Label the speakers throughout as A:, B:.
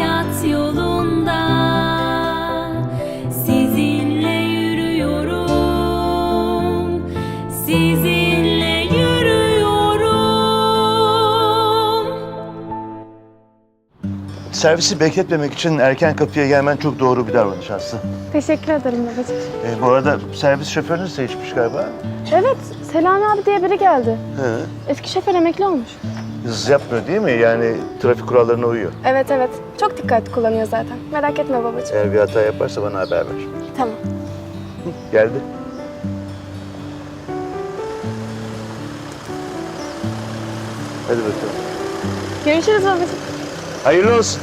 A: hayat yolunda sizinle yürüyorum sizinle yürüyorum
B: Servisi bekletmemek için erken kapıya gelmen çok doğru bir davranış aslında.
C: Teşekkür ederim babacığım.
B: Ee, bu arada servis şoförünüz değişmiş galiba.
C: Evet, Selami abi diye biri geldi.
B: Hı.
C: Eski şoför emekli olmuş.
B: Hız yapmıyor değil mi? Yani trafik kurallarına uyuyor.
C: Evet evet, çok dikkatli kullanıyor zaten. Merak etme babacığım.
B: Eğer bir hata yaparsa bana haber ver.
C: Tamam.
B: Geldi. Hadi bakalım.
C: Görüşürüz babacığım.
B: Hayırlı olsun.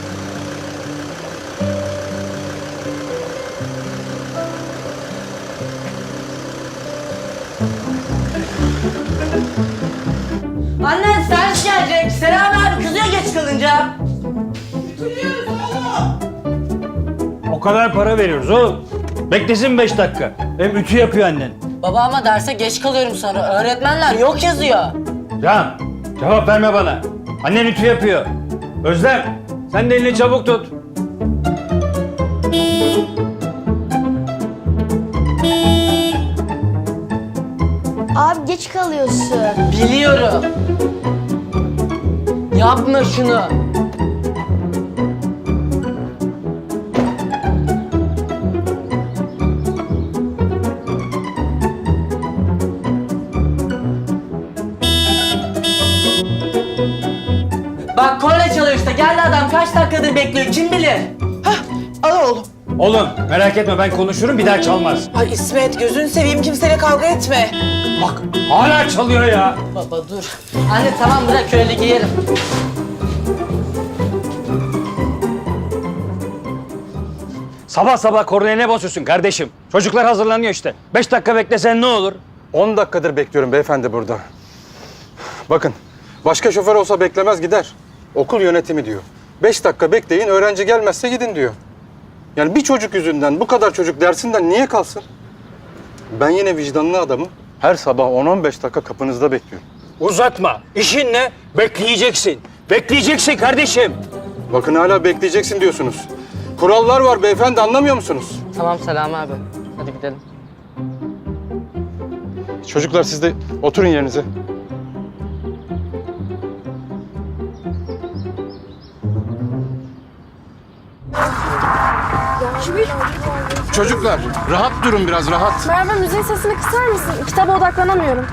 D: Kalınca.
E: O kadar para veriyoruz oğlum. Beklesin beş dakika. Hem ütü yapıyor annen.
D: Baba ama derse geç kalıyorum sonra. Öğretmenler yok yazıyor.
E: Can, cevap verme bana. Annen ütü yapıyor. Özlem, sen de elini çabuk tut.
F: Abi geç kalıyorsun.
D: Biliyorum. Yapma şunu. Bak kolye çalıyor işte. Geldi adam kaç dakikadır bekliyor kim bilir.
G: Oğlum
E: merak etme ben konuşurum bir daha çalmaz.
G: Ay İsmet gözünü seveyim kimseyle kavga etme.
E: Bak hala çalıyor ya.
D: Baba dur. Anne tamam bırak öyle giyerim.
E: Sabah sabah kornaya ne basıyorsun kardeşim? Çocuklar hazırlanıyor işte. Beş dakika beklesen ne olur?
H: 10 dakikadır bekliyorum beyefendi burada. Bakın, başka şoför olsa beklemez gider. Okul yönetimi diyor. 5 dakika bekleyin, öğrenci gelmezse gidin diyor. Yani bir çocuk yüzünden bu kadar çocuk dersinden niye kalsın? Ben yine vicdanlı adamım. Her sabah 10-15 dakika kapınızda bekliyorum.
E: Uzatma. İşin ne? Bekleyeceksin. Bekleyeceksin kardeşim.
H: Bakın hala bekleyeceksin diyorsunuz. Kurallar var beyefendi anlamıyor musunuz?
D: Tamam Selam abi. Hadi gidelim.
H: Çocuklar siz de oturun yerinize. Çocuklar rahat durun biraz rahat.
C: Merve müziğin sesini kısar mısın? Kitaba odaklanamıyorum.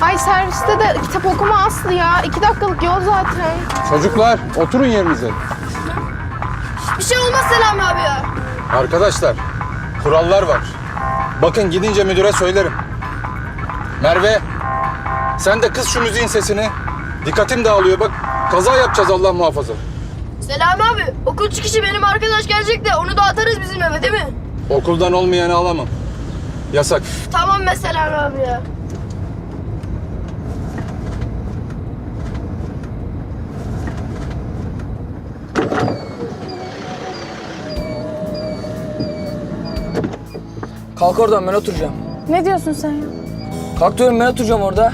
C: Ay serviste de kitap okuma Aslı ya. İki dakikalık yol zaten.
H: Çocuklar oturun yerinize.
C: Bir şey olmaz Selami abi ya.
H: Arkadaşlar kurallar var. Bakın gidince müdüre söylerim. Merve sen de kız şu müziğin sesini. Dikkatim dağılıyor bak kaza yapacağız Allah muhafaza.
F: Selami abi okul çıkışı benim arkadaş gelecek de onu da atarız bizim eve değil mi?
H: Okuldan olmayanı alamam. Yasak.
F: Tamam be Selami abi ya.
I: Kalk oradan ben oturacağım.
C: Ne diyorsun sen ya?
I: Kalk diyorum ben oturacağım orada.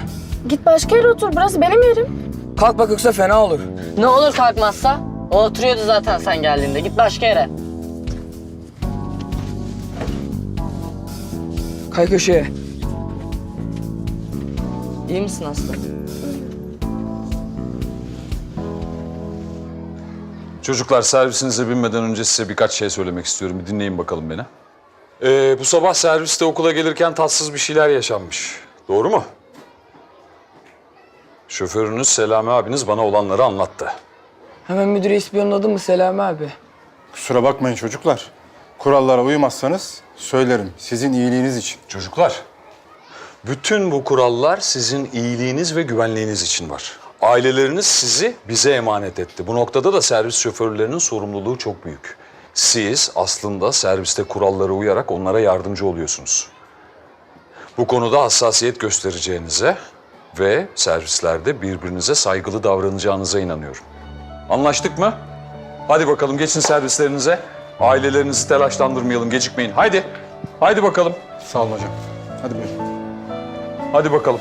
C: Git başka yere otur. Burası benim yerim.
I: Kalk bak yoksa fena olur.
D: Ne olur kalkmazsa? O oturuyordu zaten sen geldiğinde. Git başka yere.
I: Kay köşeye. İyi misin Aslı?
J: Çocuklar servisinize binmeden önce size birkaç şey söylemek istiyorum. Bir dinleyin bakalım beni. Ee, bu sabah serviste okula gelirken tatsız bir şeyler yaşanmış. Doğru mu? Şoförünüz Selami abiniz bana olanları anlattı.
I: Hemen müdürü ispiyonladın mı Selami abi?
H: Kusura bakmayın çocuklar. Kurallara uymazsanız söylerim sizin iyiliğiniz için.
J: Çocuklar, bütün bu kurallar sizin iyiliğiniz ve güvenliğiniz için var. Aileleriniz sizi bize emanet etti. Bu noktada da servis şoförlerinin sorumluluğu çok büyük. Siz aslında serviste kurallara uyarak onlara yardımcı oluyorsunuz. Bu konuda hassasiyet göstereceğinize ve servislerde birbirinize saygılı davranacağınıza inanıyorum. Anlaştık mı? Hadi bakalım geçin servislerinize. Ailelerinizi telaşlandırmayalım, gecikmeyin. Haydi, haydi bakalım.
H: Sağ olun hocam. Hadi buyurun.
J: Hadi bakalım.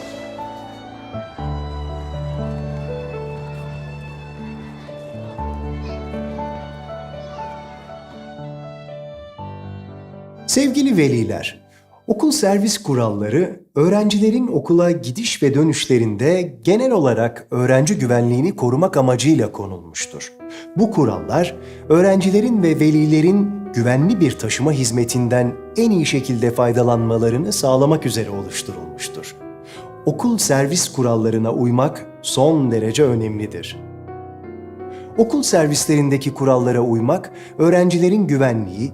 K: Sevgili veliler, okul servis kuralları öğrencilerin okula gidiş ve dönüşlerinde genel olarak öğrenci güvenliğini korumak amacıyla konulmuştur. Bu kurallar öğrencilerin ve velilerin güvenli bir taşıma hizmetinden en iyi şekilde faydalanmalarını sağlamak üzere oluşturulmuştur. Okul servis kurallarına uymak son derece önemlidir. Okul servislerindeki kurallara uymak, öğrencilerin güvenliği,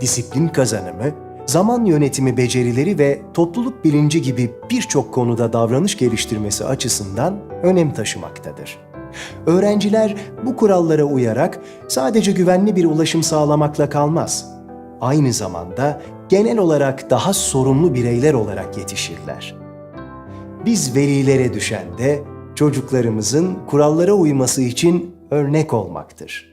K: disiplin kazanımı, zaman yönetimi becerileri ve topluluk bilinci gibi birçok konuda davranış geliştirmesi açısından önem taşımaktadır. Öğrenciler bu kurallara uyarak sadece güvenli bir ulaşım sağlamakla kalmaz. Aynı zamanda genel olarak daha sorumlu bireyler olarak yetişirler. Biz velilere düşen de çocuklarımızın kurallara uyması için örnek olmaktır.